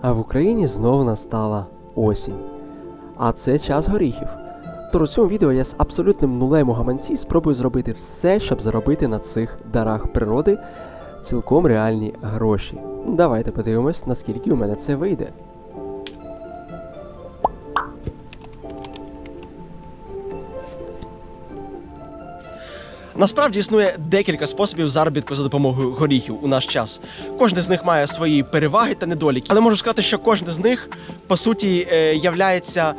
А в Україні знову настала осінь. А це час горіхів. Тож у цьому відео я з абсолютним нулем у гаманці спробую зробити все, щоб заробити на цих дарах природи цілком реальні гроші. Давайте подивимось, наскільки у мене це вийде. Насправді існує декілька способів заробітку за допомогою горіхів у наш час. Кожен з них має свої переваги та недоліки, але можу сказати, що кожен з них по суті е, являється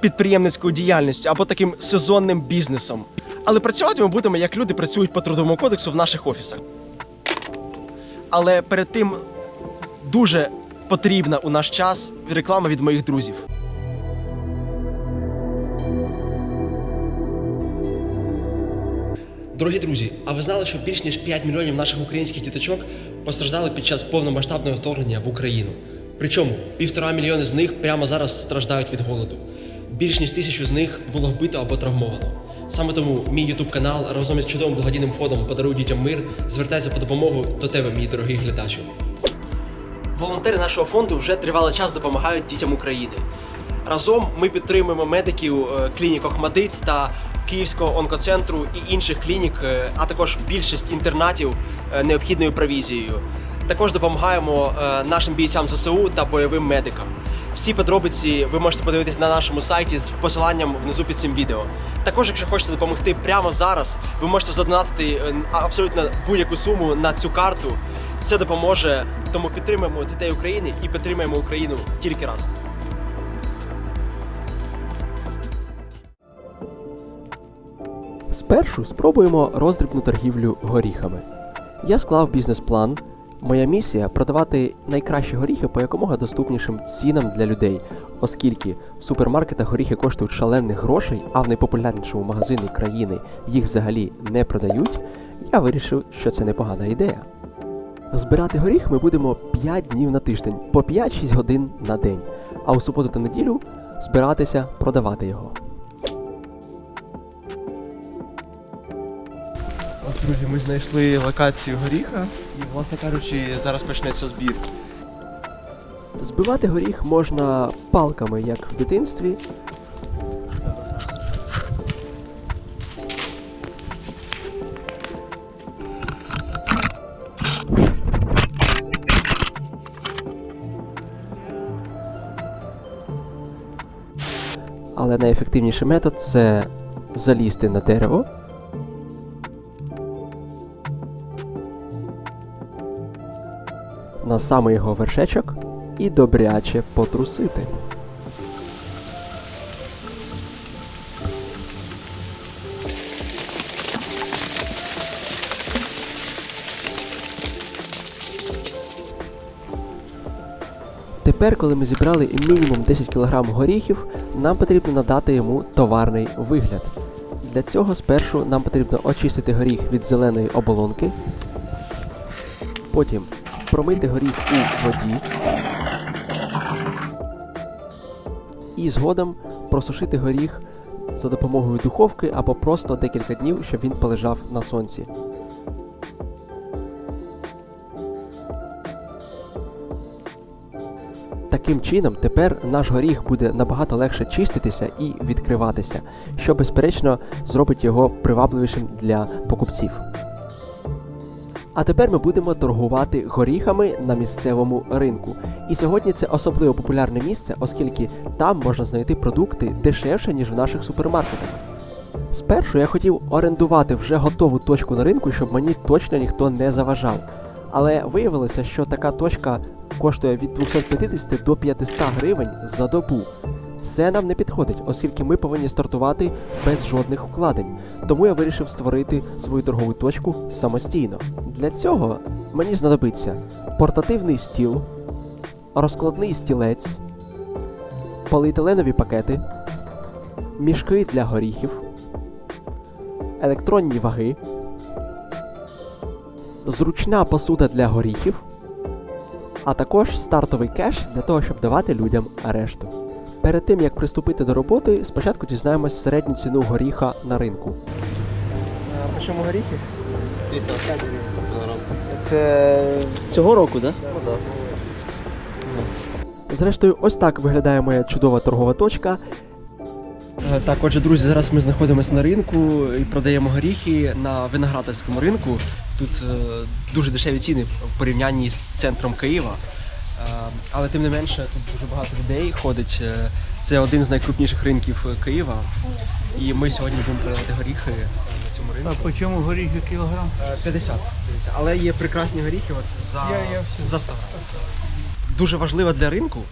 підприємницькою діяльністю або таким сезонним бізнесом. Але працювати ми будемо як люди працюють по трудовому кодексу в наших офісах. Але перед тим дуже потрібна у наш час реклама від моїх друзів. Дорогі друзі, а ви знали, що більш ніж 5 мільйонів наших українських діточок постраждали під час повномасштабного вторгнення в Україну? Причому півтора мільйони з них прямо зараз страждають від голоду. Більш ніж тисячу з них було вбито або травмовано. Саме тому мій ютуб канал разом із чудовим благодійним фондом Подаруй дітям мир звертається по допомогу до тебе, мій дорогий глядачу. Волонтери нашого фонду вже тривалий час допомагають дітям України. Разом ми підтримуємо медиків е, клінік Охмадит та Київського онкоцентру і інших клінік, е, а також більшість інтернатів е, необхідною провізією. Також допомагаємо нашим бійцям ЗСУ та бойовим медикам. Всі подробиці ви можете подивитись на нашому сайті з посиланням внизу під цим відео. Також, якщо хочете допомогти прямо зараз, ви можете задонатити абсолютно будь-яку суму на цю карту. Це допоможе, тому підтримуємо дітей України і підтримуємо Україну тільки разом. Спершу спробуємо роздрібну торгівлю горіхами. Я склав бізнес-план. Моя місія продавати найкращі горіхи по якомога доступнішим цінам для людей, оскільки в супермаркетах горіхи коштують шалених грошей, а в найпопулярнішому магазині країни їх взагалі не продають, я вирішив, що це непогана ідея. Збирати горіх ми будемо 5 днів на тиждень, по 5-6 годин на день, а у суботу та неділю збиратися продавати його. Ось, друзі, ми знайшли локацію горіха і, власне кажучи, зараз почнеться збір. Збивати горіх можна палками, як в дитинстві. Але найефективніший метод це залізти на дерево. На самий його вершечок і добряче потрусити. Тепер, коли ми зібрали мінімум 10 кг горіхів, нам потрібно надати йому товарний вигляд. Для цього спершу нам потрібно очистити горіх від зеленої оболонки, потім промити горіх у воді і згодом просушити горіх за допомогою духовки або просто декілька днів, щоб він полежав на сонці. Таким чином, тепер наш горіх буде набагато легше чиститися і відкриватися, що безперечно зробить його привабливішим для покупців. А тепер ми будемо торгувати горіхами на місцевому ринку. І сьогодні це особливо популярне місце, оскільки там можна знайти продукти дешевше, ніж в наших супермаркетах. Спершу я хотів орендувати вже готову точку на ринку, щоб мені точно ніхто не заважав. Але виявилося, що така точка коштує від 250 до 500 гривень за добу. Це нам не підходить, оскільки ми повинні стартувати без жодних вкладень. Тому я вирішив створити свою торгову точку самостійно. Для цього мені знадобиться портативний стіл, розкладний стілець, поліетиленові пакети, мішки для горіхів, електронні ваги, зручна посуда для горіхів, а також стартовий кеш для того, щоб давати людям решту. Перед тим як приступити до роботи, спочатку дізнаємось середню ціну горіха на ринку. А по чому горіхи? 55 гривень кілограм. Це цього року, так? Ну да. Зрештою, ось так виглядає моя чудова торгова точка. Е, Так, отже, друзі, зараз ми знаходимося на ринку і продаємо горіхи на виноградарському ринку. Тут е, дуже дешеві ціни в порівнянні з центром Києва. Е, але тим не менше, тут дуже багато людей ходить. Е, Це один з найкрупніших ринків е, Києва. І ми сьогодні будемо продавати горіхи е, на цьому ринку. А по чому горіхи кілограм? Е, 50, 50. Але є прекрасні горіхи от за, Я- я всі- за 100 грам. Дуже важливо для ринку.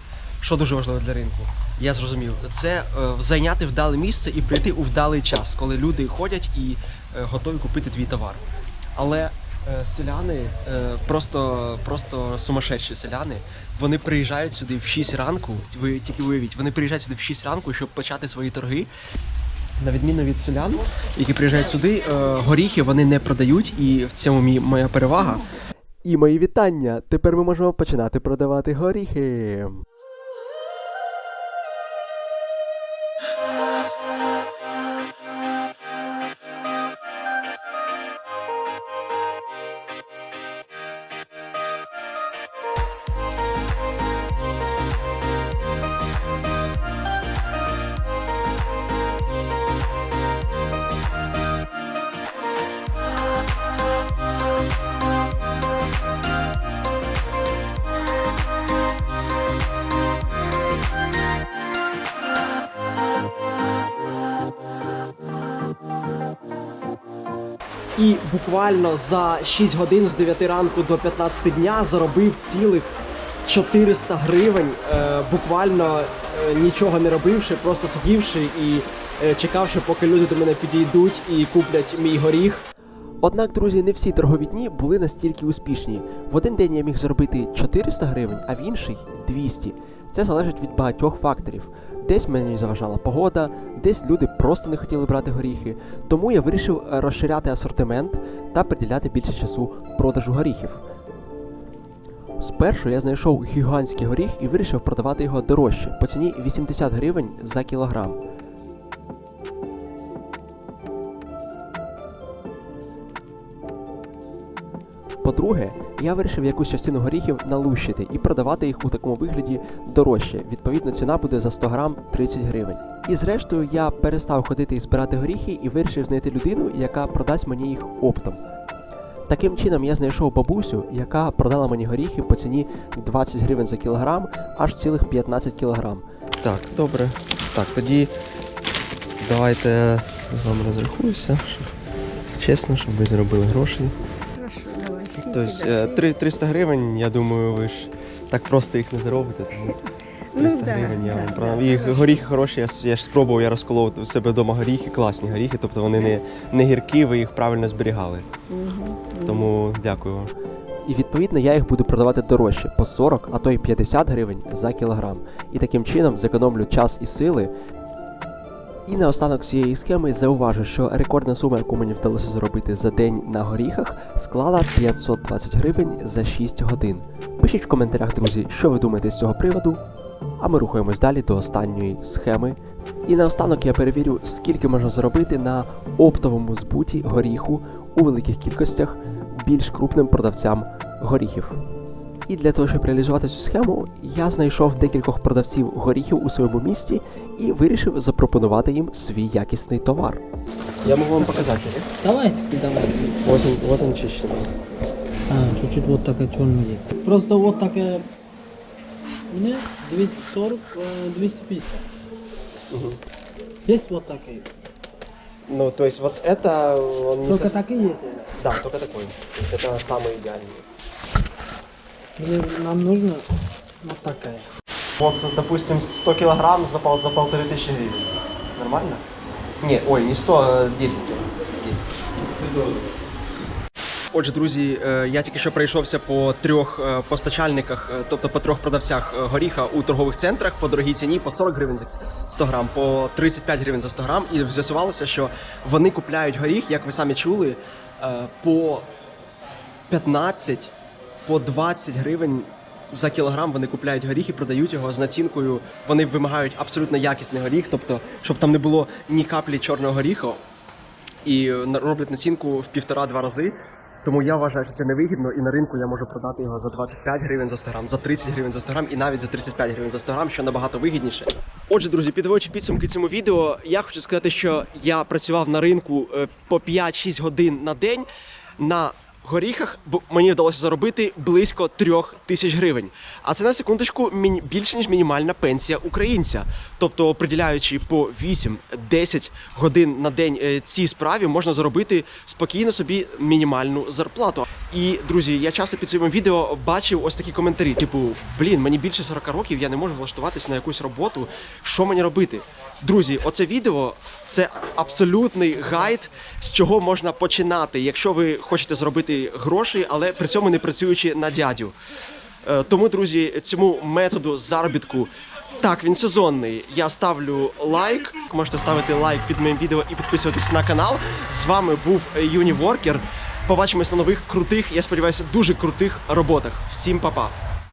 Що дуже важливо для ринку? Я зрозумів, це зайняти вдале місце і прийти у вдалий час, коли люди ходять і готові купити твій товар. Але селяни, е, просто, просто сумасшедші селяни, вони приїжджають сюди в 6 ранку. Ви тільки уявіть, вони приїжджають сюди в 6 ранку, щоб почати свої торги. На відміну від селян, які приїжджають сюди, е, горіхи вони не продають, і в цьому моя перевага. І мої вітання! Тепер ми можемо починати продавати горіхи. І буквально за 6 годин з 9 ранку до 15 дня заробив цілих 400 гривень, е, буквально е, нічого не робивши, просто сидівши і е, чекавши, поки люди до мене підійдуть і куплять мій горіх. Однак, друзі, не всі торгові дні були настільки успішні. В один день я міг заробити 400 гривень, а в інший 200. Це залежить від багатьох факторів. Десь мені заважала погода, десь люди просто не хотіли брати горіхи. Тому я вирішив е, розширяти асортимент та приділяти більше часу продажу горіхів. Спершу я знайшов гігантський горіх і вирішив продавати його дорожче по ціні 80 гривень за кілограм. По-друге, я вирішив якусь частину горіхів налущити і продавати їх у такому вигляді дорожче. Відповідно, ціна буде за 100 грам 30 гривень. І зрештою я перестав ходити і збирати горіхи і вирішив знайти людину, яка продасть мені їх оптом. Таким чином я знайшов бабусю, яка продала мені горіхи по ціні 20 гривень за кілограм, аж цілих 15 кілограм. Так, добре. Так, тоді давайте з вами розрахуюся. Чесно, щоб ви заробили гроші. Тобто е, 300 гривень, я думаю, ви ж так просто їх не заробите. Тому 300 Ну, да, гривень я да, вам да, продам. І хорошо. горіхи хороші, я, я ж спробував, я розколов у себе вдома горіхи, класні горіхи, тобто вони не, не гіркі, ви їх правильно зберігали. Тому дякую вам. І відповідно я їх буду продавати дорожче по 40, а то й 50 гривень за кілограм. І таким чином зекономлю час і сили. І наостанок цієї схеми зауважу, що рекордна сума, яку мені вдалося заробити за день на горіхах, склала 520 гривень за 6 годин. Пишіть в коментарях, друзі, що ви думаєте з цього приводу. А ми рухаємось далі до останньої схеми. І наостанок я перевірю, скільки можна заробити на оптовому збуті горіху у великих кількостях більш крупним продавцям горіхів. І для того, щоб реалізувати цю схему, я знайшов декількох продавців горіхів у своєму місті і вирішив запропонувати їм свій якісний товар. Я можу вам показати. Давай, давай. Ось він, ось він чищений. А, чуть-чуть вот такая черная есть. Просто вот такая... Мне 240, э, 250. Есть вот такие. Ну, то есть вот это он не Только со- такие есть. Да, только такой. То есть это самый идеальный. Мне, нам нужно вот такая. Вот, допустим, 100 килограмм за, пол, за полторы тысячи гривен. Нормально? Не, ой, не 100, а 10 кіло. Отже, друзі, е, я тільки що пройшовся по трьох е, постачальниках, е, тобто по трьох продавцях горіха у торгових центрах по дорогій ціні по 40 гривень за 100 грам, по 35 гривень за 100 грам. І з'ясувалося, що вони купляють горіх, як ви самі чули, по 15, по 20 гривень за кілограм вони купляють горіх і продають його з націнкою. Вони вимагають абсолютно якісний горіх, тобто, щоб там не було ні каплі чорного горіха, і роблять націнку в півтора-два рази. Тому я вважаю, що це невигідно, і на ринку я можу продати його за 25 гривень за 100 грам, за 30 гривень за 100 грам і навіть за 35 гривень за 100 грам, що набагато вигідніше. Отже, друзі, підводячи підсумки цьому відео, я хочу сказати, що я працював на ринку е, по 5-6 годин на день на горіхах, мені вдалося заробити близько трьох тисяч гривень. А це на секундочку більше ніж мінімальна пенсія українця. Тобто, приділяючи по 8-10 годин на день е, цій справі, можна заробити спокійно собі мінімальну зарплату. І друзі, я часто під своїм відео бачив ось такі коментарі: типу, блін, мені більше 40 років, я не можу влаштуватися на якусь роботу. Що мені робити? Друзі, оце відео це абсолютний гайд, з чого можна починати, якщо ви хочете зробити гроші, але при цьому не працюючи на дядю. Е, Тому, друзі, цьому методу заробітку. Так, він сезонний. Я ставлю лайк. Можете ставити лайк під моїм відео і підписуватись на канал. З вами був Юніворкер. Побачимось на нових крутих, я сподіваюся, дуже крутих роботах. Всім па-па!